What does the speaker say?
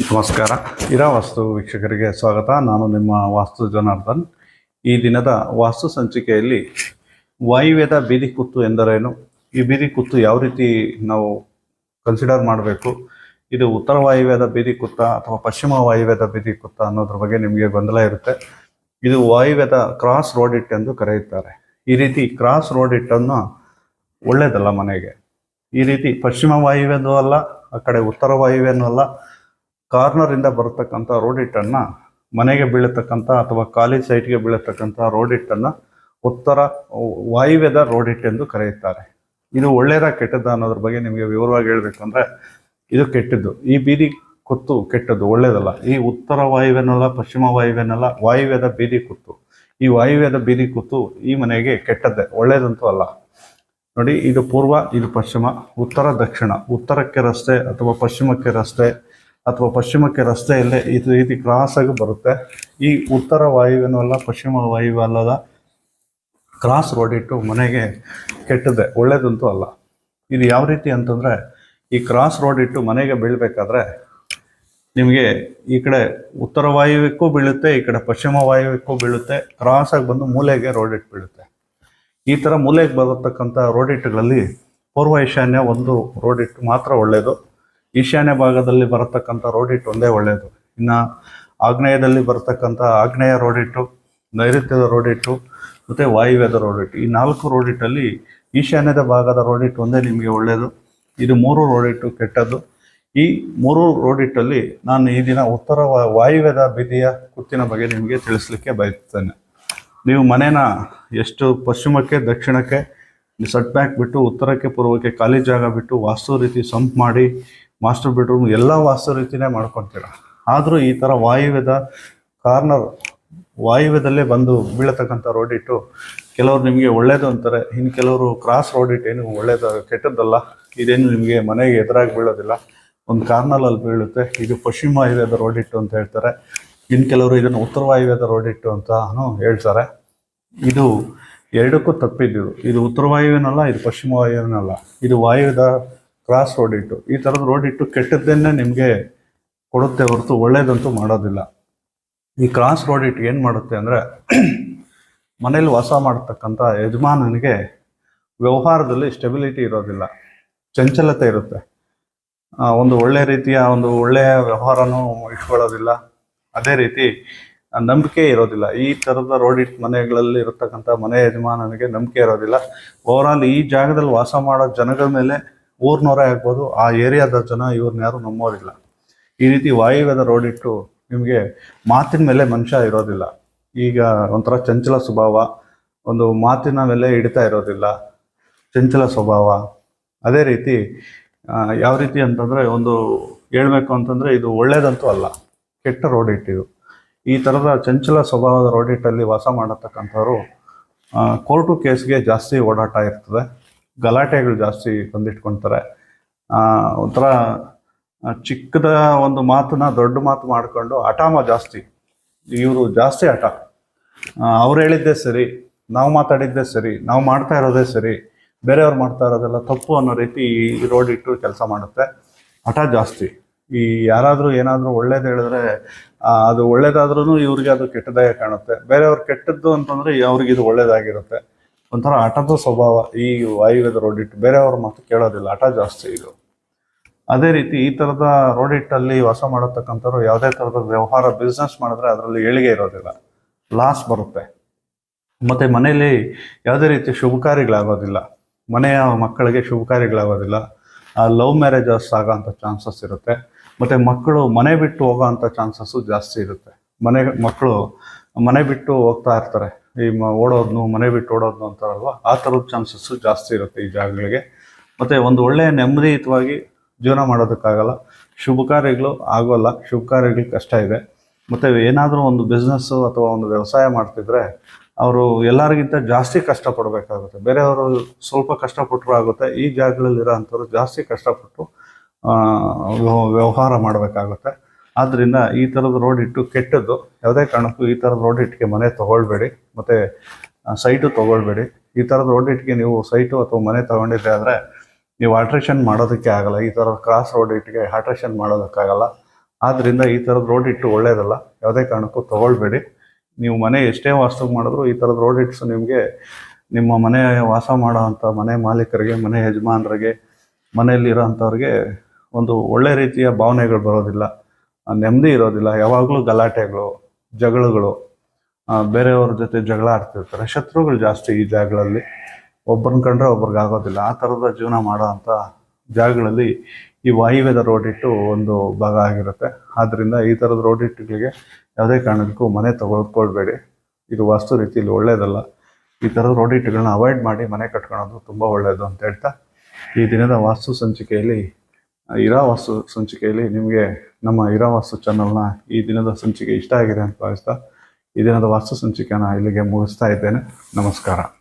ನಮಸ್ಕಾರ. ಇರಾ ವಾಸ್ತು ವೀಕ್ಷಕರಿಗೆ ಸ್ವಾಗತ. ನಾನು ನಿಮ್ಮ ವಾಸ್ತು ಜನಾರ್ದನ್. ಈ ದಿನದ ವಾಸ್ತು ಸಂಚಿಕೆಯಲ್ಲಿ ವಾಯುವ್ಯದ ಬೀದಿ ಕುತ್ತು ಎಂದರೇನು? ಈ ಬೀದಿ ಕುತ್ತು ಯಾವ ರೀತಿ ನಾವು ಕನ್ಸಿಡರ್ ಮಾಡಬೇಕು? ಇದು ಉತ್ತರ ವಾಯುವ್ಯದ ಬೀದಿ ಕುತ್ತ ಅಥವಾ ಪಶ್ಚಿಮ ವಾಯುವ್ಯದ ಬೀದಿ ಕುತ್ತ ಅನ್ನೋದ್ರ ಬಗ್ಗೆ ನಿಮಗೆ ಗೊಂದಲ ಇರುತ್ತೆ. ಇದು ವಾಯುವ್ಯದ ಕ್ರಾಸ್ ರೋಡ್ ಇಟ್ ಎಂದು ಕರೆಯುತ್ತಾರೆ. ಈ ರೀತಿ ಕ್ರಾಸ್ ರೋಡ್ ಇಟ್ಟನ್ನು ಒಳ್ಳೆಯದಲ್ಲ ಮನೆಗೆ. ಈ ರೀತಿ ಪಶ್ಚಿಮ ವಾಯುವ್ಯನೂ ಅಲ್ಲ, ಆ ಕಡೆ ಉತ್ತರ ವಾಯುವ್ಯನೂ ಅಲ್ಲ ಕಾರ್ನರ್ ಇಂದ ಬರತಕ್ಕಂಥ ರೋಡ್ ಇಟ್ಟನ್ನ ಮನೆಗೆ ಬೀಳತಕ್ಕಂಥ ಅಥವಾ ಖಾಲಿ ಸೈಟ್ಗೆ ಬೀಳತಕ್ಕಂಥ ರೋಡ್ ಇಟ್ಟನ್ನ ಉತ್ತರ ವಾಯುವ್ಯದ ರೋಡ್ ಇಟ್ ಎಂದು ಕರೆಯುತ್ತಾರೆ. ಇದು ಒಳ್ಳೆಯದ ಕೆಟ್ಟದ ಅನ್ನೋದ್ರ ಬಗ್ಗೆ ನಿಮಗೆ ವಿವರವಾಗಿ ಹೇಳ್ಬೇಕಂದ್ರೆ ಇದು ಕೆಟ್ಟದ್ದು. ಈ ಬೀದಿ ಕುತ್ತು ಕೆಟ್ಟದ್ದು ಒಳ್ಳೆಯದಲ್ಲ ಈ ಉತ್ತರ ವಾಯುವ್ಯನಲ್ಲ, ಪಶ್ಚಿಮ ವಾಯುವ್ಯನಲ್ಲ, ವಾಯುವ್ಯದ ಬೀದಿ ಕುತ್ತು. ಈ ವಾಯುವ್ಯದ ಬೀದಿ ಕುತ್ತು ಈ ಮನೆಗೆ ಕೆಟ್ಟದ್ದೇ, ಒಳ್ಳೇದಂತೂ ಅಲ್ಲ. ನೋಡಿ, ಇದು ಪೂರ್ವ, ಇದು ಪಶ್ಚಿಮ, ಉತ್ತರ, ದಕ್ಷಿಣ. ಉತ್ತರಕ್ಕೆ ರಸ್ತೆ ಅಥವಾ ಪಶ್ಚಿಮಕ್ಕೆ ರಸ್ತೆ ಅಥವಾ ಪಶ್ಚಿಮಕ್ಕೆ ರಸ್ತೆಯಲ್ಲೇ ಈ ರೀತಿ ಕ್ರಾಸ್ ಆಗಿ ಬರುತ್ತೆ. ಈ ಉತ್ತರ ವಾಯುವ್ಯನೂ ಅಲ್ಲ, ಪಶ್ಚಿಮ ವಾಯುವ್ಯ ಅಲ್ಲದ ಕ್ರಾಸ್ ರೋಡ್ ಇಟ್ಟು ಮನೆಗೆ ಕೆಟ್ಟದ್ದೆ, ಒಳ್ಳೇದಂತೂ ಅಲ್ಲ. ಇದು ಯಾವ ರೀತಿ ಅಂತಂದರೆ, ಈ ಕ್ರಾಸ್ ರೋಡ್ ಇಟ್ಟು ಮನೆಗೆ ಬೀಳಬೇಕಾದ್ರೆ, ನಿಮಗೆ ಈ ಕಡೆ ಉತ್ತರ ವಾಯುವ್ಯಕ್ಕೂ ಬೀಳುತ್ತೆ, ಈ ಕಡೆ ಪಶ್ಚಿಮ ವಾಯುವ್ಯಕ್ಕೂ ಬೀಳುತ್ತೆ ಕ್ರಾಸ್ ಆಗಿ ಬಂದು ಮೂಲೆಗೆ ರೋಡ್ ಇಟ್ಟು ಬೀಳುತ್ತೆ. ಈ ಥರ ಮೂಲೆಗೆ ಬರತಕ್ಕಂಥ ರೋಡ್ ಇಟ್ಟುಗಳಲ್ಲಿ ಪೂರ್ವ ಈಶಾನ್ಯ ಒಂದು ರೋಡ್ ಇಟ್ಟು ಮಾತ್ರ ಒಳ್ಳೆಯದು ಈಶಾನ್ಯ ಭಾಗದಲ್ಲಿ ಬರತಕ್ಕಂಥ ರೋಡ್ ಇಟ್ಟು ಒಂದೇ ಒಳ್ಳೆಯದು ಇನ್ನು ಆಗ್ನೇಯದಲ್ಲಿ ಬರತಕ್ಕಂಥ ಆಗ್ನೇಯ ರೋಡ್ ಇಟ್ಟು, ನೈಋತ್ಯದ ರೋಡ್ ಇಟ್ಟು, ಮತ್ತು ವಾಯುವ್ಯದ ರೋಡ್ ಇಟ್ಟು, ಈ ನಾಲ್ಕು ರೋಡ್ ಇಟ್ಟಲ್ಲಿ ಈಶಾನ್ಯದ ಭಾಗದ ರೋಡ್ ಇಟ್ಟು ಒಂದೇ ನಿಮಗೆ ಒಳ್ಳೆಯದು ಇದು ಮೂರು ರೋಡ್ ಇಟ್ಟು ಕೆಟ್ಟದ್ದು. ಈ ಮೂರು ರೋಡ್ ಇಟ್ಟಲ್ಲಿ ನಾನು ಈ ದಿನ ಉತ್ತರ ವಾಯುವ್ಯದ ಬೀದಿಯ ಕುತ್ತಿನ ಬಗ್ಗೆ ನಿಮಗೆ ತಿಳಿಸ್ಲಿಕ್ಕೆ ಬಯಸ್ತೇನೆ. ನೀವು ಮನೇನ ಎಷ್ಟು ಪಶ್ಚಿಮಕ್ಕೆ, ದಕ್ಷಿಣಕ್ಕೆ ಸಟ್ ಬ್ಯಾಕ್ ಬಿಟ್ಟು ಉತ್ತರಕ್ಕೆ, ಪೂರ್ವಕ್ಕೆ, ಖಾಲಿ ಜಾಗ ಬಿಟ್ಟು ವಾಸ್ತು ರೀತಿ ಸಂಪ್ ಮಾಡಿ ಮಾಸ್ಟರ್ ಬೆಡ್ರೂಮ್ ಎಲ್ಲ ವಾಸ್ತು ರೀತಿನೇ ಮಾಡ್ಕೊತೀರ. ಆದರೂ ಈ ಥರ ವಾಯುವ್ಯದ ಕಾರ್ನರ್ ವಾಯುವ್ಯದಲ್ಲೇ ಬಂದು ಬೀಳತಕ್ಕಂಥ ರೋಡ್ ಕೆಲವರು ನಿಮಗೆ ಒಳ್ಳೇದು ಅಂತಾರೆ, ಇನ್ನು ಕೆಲವರು ಕ್ರಾಸ್ ರೋಡ್ ಏನು ಕೆಟ್ಟದ್ದಲ್ಲ, ಇದೇನು ನಿಮಗೆ ಮನೆಗೆ ಎದುರಾಗಿ ಬೀಳೋದಿಲ್ಲ. ಒಂದು ಕಾರ್ನರಲ್ಲಿ ಬೀಳುತ್ತೆ. ಇದು ಪಶ್ಚಿಮ ವಾಯುವ್ಯದ ರೋಡ್ ಅಂತ ಹೇಳ್ತಾರೆ. ಇನ್ನು ಕೆಲವರು ಇದನ್ನು ಉತ್ತರ ವಾಯುವ್ಯದ ರೋಡ್ ಇಟ್ಟು ಹೇಳ್ತಾರೆ. ಇದು ಎರಡಕ್ಕೂ ತಪ್ಪಿದ್ದು. ಇದು ಉತ್ತರ ವಾಯುವೇನಲ್ಲ, ಇದು ಪಶ್ಚಿಮ ವಾಯುವೇನಲ್ಲ. ಇದು ವಾಯುವ್ಯದ ಕ್ರಾಸ್ ರೋಡ್ ಇಟ್ಟು, ಈ ಥರದ ರೋಡ್ ಇಟ್ಟು ಕೆಟ್ಟದ್ದನ್ನೇ ನಿಮಗೆ ಕೊಡುತ್ತೆ ಹೊರತು ಒಳ್ಳೇದಂತೂ ಮಾಡೋದಿಲ್ಲ. ಈ ಕ್ರಾಸ್ ರೋಡ್ ಇಟ್ಟು ಏನು ಮಾಡುತ್ತೆ ಅಂದರೆ, ಮನೇಲಿ ವಾಸ ಮಾಡತಕ್ಕಂಥ ಯಜಮಾನನಿಗೆ ವ್ಯವಹಾರದಲ್ಲಿ ಸ್ಟೆಬಿಲಿಟಿ ಇರೋದಿಲ್ಲ, ಚಂಚಲತೆ ಇರುತ್ತೆ. ಒಂದು ಒಳ್ಳೆ ರೀತಿಯ ಒಂದು ಒಳ್ಳೆಯ ವ್ಯವಹಾರನೂ ಇಟ್ಕೊಳ್ಳೋದಿಲ್ಲ. ಅದೇ ರೀತಿ ನಂಬಿಕೆ ಇರೋದಿಲ್ಲ. ಈ ಥರದ ರೋಡ್ ಇಟ್ ಮನೆಗಳಲ್ಲಿ ಇರತಕ್ಕಂಥ ಮನೆ ಯಜಮಾನನಿಗೆ ನಂಬಿಕೆ ಇರೋದಿಲ್ಲ. ಓವರಾಲ್ ಈ ಜಾಗದಲ್ಲಿ ವಾಸ ಮಾಡೋ ಜನಗಳ ಮೇಲೆ ಊರ್ನವರೇ ಆಗ್ಬೋದು, ಆ ಏರಿಯಾದ ಜನ ಇವ್ರನ್ನ ಯಾರು ನಂಬೋರಿಲ್ಲ ಈ ರೀತಿ ವಾಯುವ್ಯದ ರೋಡ್ ಇಟ್ಟು ನಿಮಗೆ ಮಾತಿನ ಮೇಲೆ ಮನುಷ್ಯ ಇರೋದಿಲ್ಲ. ಈಗ ಒಂಥರ ಚಂಚಲ ಸ್ವಭಾವ, ಒಂದು ಮಾತಿನ ಮೇಲೆ ಹಿಡಿತಾ ಇರೋದಿಲ್ಲ. ಚಂಚಲ ಸ್ವಭಾವ. ಅದೇ ರೀತಿ ಯಾವ ರೀತಿ ಅಂತಂದರೆ ಒಂದು ಹೇಳಬೇಕು ಅಂತಂದರೆ ಇದು ಒಳ್ಳೇದಂತೂ ಅಲ್ಲ, ಕೆಟ್ಟ ರೋಡ್ ಇಟ್ಟಿದು ಈ ಥರದ ಚಂಚಲ ಸ್ವಭಾವದ ರೋಡ್ ಇಟ್ಟಲ್ಲಿ ವಾಸ ಮಾಡತಕ್ಕಂಥವ್ರು ಕೋರ್ಟು ಕೇಸ್ಗೆ ಜಾಸ್ತಿ ಓಡಾಟ ಇರ್ತದೆ. ಗಲಾಟೆಗಳು ಜಾಸ್ತಿ ತಂದಿಟ್ಕೊಳ್ತಾರೆ ಆ, ಒಂಥರ ಚಿಕ್ಕದ ಒಂದು ಮಾತನ್ನ ದೊಡ್ಡ ಮಾತು ಮಾಡಿಕೊಂಡು ಹಠಾಮ ಜಾಸ್ತಿ. ಇವರು ಜಾಸ್ತಿ ಹಠ. ಅವ್ರು ಹೇಳಿದ್ದೇ ಸರಿ ನಾವು ಮಾತಾಡಿದ್ದೇ ಸರಿ ನಾವು ಮಾಡ್ತಾ ಇರೋದೇ ಸರಿ ಬೇರೆಯವ್ರು ಮಾಡ್ತಾ ಇರೋದೆಲ್ಲ ತಪ್ಪು ಅನ್ನೋ ರೀತಿ ಈ ರೋಡ್ ಇಟ್ಟು ಕೆಲಸ ಮಾಡುತ್ತೆ. ಹಠ ಜಾಸ್ತಿ. ಈ ಯಾರಾದರೂ ಏನಾದರೂ ಒಳ್ಳೇದು ಹೇಳಿದ್ರೆ ಅದು ಒಳ್ಳೇದಾದ್ರೂ ಇವ್ರಿಗೆ ಅದು ಕೆಟ್ಟದಾಗೆ ಕಾಣುತ್ತೆ. ಬೇರೆಯವ್ರು ಕೆಟ್ಟದ್ದು ಅಂತಂದರೆ ಅವ್ರಿಗೆ ಇದು ಒಳ್ಳೇದಾಗಿರುತ್ತೆ. ಒಂಥರ ಹಠದ ಸ್ವಭಾವ ಈ ವಾಯುವ್ಯದ ರೋಡ್ ಇಟ್ಟು ಬೇರೆಯವ್ರ ಮಾತು ಕೇಳೋದಿಲ್ಲ, ಹಠ ಜಾಸ್ತಿ ಇದು. ಅದೇ ರೀತಿ ಈ ಥರದ ರೋಡಿಟ್ಟಲ್ಲಿ ವಾಸ ಮಾಡತಕ್ಕಂಥವ್ರು ಯಾವುದೇ ಥರದ ವ್ಯವಹಾರ ಬಿಸ್ನೆಸ್ ಮಾಡಿದ್ರೆ ಅದರಲ್ಲಿ ಏಳಿಗೆ ಇರೋದಿಲ್ಲ ಲಾಸ್ ಬರುತ್ತೆ. ಮತ್ತು ಮನೆಯಲ್ಲಿ ಯಾವುದೇ ರೀತಿ ಶುಭ ಕಾರ್ಯಗಳಾಗೋದಿಲ್ಲ ಮನೆಯ ಮಕ್ಕಳಿಗೆ ಶುಭ ಕಾರ್ಯಗಳಾಗೋದಿಲ್ಲ ಲವ್ ಮ್ಯಾರೇಜಸ್ ಆಗೋಂಥ ಚಾನ್ಸಸ್ ಇರುತ್ತೆ. ಮತ್ತು ಮಕ್ಕಳು ಮನೆ ಬಿಟ್ಟು ಹೋಗೋ ಅಂಥ ಚಾನ್ಸಸ್ಸು ಜಾಸ್ತಿ ಇರುತ್ತೆ. ಮನೆ ಮಕ್ಕಳು ಮನೆ ಬಿಟ್ಟು ಹೋಗ್ತಾ ಇರ್ತಾರೆ. ಈ ಓಡೋದ್ನು, ಮನೆ ಬಿಟ್ಟು ಓಡೋದ್ನು ಅಂತಾರಲ್ವ? ಆ ಥರದ ಚಾನ್ಸಸ್ಸು ಜಾಸ್ತಿ ಇರುತ್ತೆ ಈ ಜಾಗಗಳಿಗೆ. ಮತ್ತು ಒಂದು ಒಳ್ಳೆಯ ನೆಮ್ಮದಿಯುತವಾಗಿ ಜೀವನ ಮಾಡೋದಕ್ಕಾಗಲ್ಲ. ಶುಭ ಕಾರ್ಯಗಳು ಆಗೋಲ್ಲ. ಶುಭ ಕಾರ್ಯಗಳು ಕಷ್ಟ ಇದೆ. ಮತ್ತು ಏನಾದರೂ ಒಂದು ಬಿಸ್ನೆಸ್ಸು ಅಥವಾ ಒಂದು ವ್ಯವಸಾಯ ಮಾಡ್ತಿದ್ರೆ ಅವರು ಎಲ್ಲರಿಗಿಂತ ಜಾಸ್ತಿ ಕಷ್ಟಪಡಬೇಕಾಗುತ್ತೆ. ಬೇರೆಯವರು ಸ್ವಲ್ಪ ಕಷ್ಟಪಟ್ಟರು ಆಗುತ್ತೆ. ಈ ಜಾಗಗಳಲ್ಲಿರೋ ಅಂಥವ್ರು ಜಾಸ್ತಿ ಕಷ್ಟಪಟ್ಟು ವ್ಯವಹಾರ ಮಾಡಬೇಕಾಗುತ್ತೆ. ಆದ್ದರಿಂದ ಈ ಥರದ ರೋಡ್ ಇಟ್ಟು ಕೆಟ್ಟದ್ದು, ಯಾವುದೇ ಕಾರಣಕ್ಕೂ ಈ ಥರದ ರೋಡ್ ಇಟ್ಟಿಗೆ ಮನೆ ತೊಗೊಳ್ಬೇಡಿ, ಮತ್ತು ಸೈಟು ತೊಗೊಳ್ಬೇಡಿ. ಈ ಥರದ ರೋಡ್ ಇಟ್ಟಿಗೆ ನೀವು ಸೈಟು ಅಥವಾ ಮನೆ ತೊಗೊಂಡಿದ್ದೆ ಆದರೆ ನೀವು ಆಲ್ಟ್ರೇಷನ್ ಮಾಡೋದಕ್ಕೆ ಆಗಲ್ಲ. ಈ ಥರ ಕ್ರಾಸ್ ರೋಡ್ ಇಟ್ಟಿಗೆ ಆಲ್ಟ್ರೇಷನ್ ಮಾಡೋದಕ್ಕಾಗಲ್ಲ. ಆದ್ದರಿಂದ ಈ ಥರದ ರೋಡ್ ಇಟ್ಟು ಒಳ್ಳೇದಲ್ಲ. ಯಾವುದೇ ಕಾರಣಕ್ಕೂ ತಗೊಳ್ಬೇಡಿ. ನೀವು ಮನೆ ಎಷ್ಟೇ ವಾಸ್ತು ಮಾಡಿದ್ರು ಈ ಥರದ ರೋಡ್ ಇಟ್ಸ್ ನಿಮಗೆ, ನಿಮ್ಮ ಮನೆ ವಾಸ ಮಾಡೋ ಅಂಥ ಮನೆ ಮಾಲೀಕರಿಗೆ, ಮನೆ ಯಜಮಾನರಿಗೆ ಮನೆಯಲ್ಲಿರೋ ಅಂಥವ್ರಿಗೆ ಒಂದು ಒಳ್ಳೆ ರೀತಿಯ ಭಾವನೆಗಳು ಬರೋದಿಲ್ಲ. ನೆಮ್ಮದಿ ಇರೋದಿಲ್ಲ. ಯಾವಾಗಲೂ ಗಲಾಟೆಗಳು, ಜಗಳಗಳು ಬೇರೆಯವ್ರ ಜೊತೆ ಜಗಳ ಆಡ್ತಿರ್ತಾರೆ. ಶತ್ರುಗಳು ಜಾಸ್ತಿ ಈ ಜಾಗಗಳಲ್ಲಿ. ಒಬ್ಬರನ್ನ ಕಂಡ್ರೆ ಒಬ್ರಿಗೆ ಆಗೋದಿಲ್ಲ. ಆ ಥರದ ಜೀವನ ಮಾಡೋ ಅಂಥ ಜಾಗಗಳಲ್ಲಿ ಈ ವಾಯುವ್ಯದ ರೋಡ್ ಇಟ್ಟು ಒಂದು ಭಾಗ ಆಗಿರುತ್ತೆ. ಆದ್ದರಿಂದ ಈ ಥರದ ರೋಡ್ ಇಟ್ಟುಗಳಿಗೆ ಯಾವುದೇ ಕಾರಣಕ್ಕೂ ಮನೆ ತಗೊಳ್ಕೊಳ್ಬೇಡಿ. ಇದು ವಾಸ್ತು ರೀತಿಯಲ್ಲಿ ಒಳ್ಳೆಯದಲ್ಲ ಈ ಥರದ ರೋಡ್ ಇಟ್ಟುಗಳನ್ನ ಅವಾಯ್ಡ್ ಮಾಡಿ ಮನೆ ಕಟ್ಕೊಳೋದು ತುಂಬ ಒಳ್ಳೆಯದು ಅಂತ ಹೇಳ್ತಾ ಈ ದಿನದ ವಾಸ್ತು ಸಂಚಿಕೆಯಲ್ಲಿ ಇರಾ ವಾಸ್ತು ಸಂಚಿಕೆಯಲ್ಲಿ ನಿಮಗೆ ನಮ್ಮ ಇರೋ ವಾಸ್ತು ಚಾನಲ್ನ ಈ ದಿನದ ಸಂಚಿಕೆ ಇಷ್ಟ ಆಗಿದೆ ಅಂತ ಭಾವಿಸ್ತಾ, ಈ ದಿನದ ವಾಸ್ತು ಸಂಚಿಕೆನ ಇಲ್ಲಿಗೆ ಮುಗಿಸ್ತಾ ಇದ್ದೇನೆ. ನಮಸ್ಕಾರ.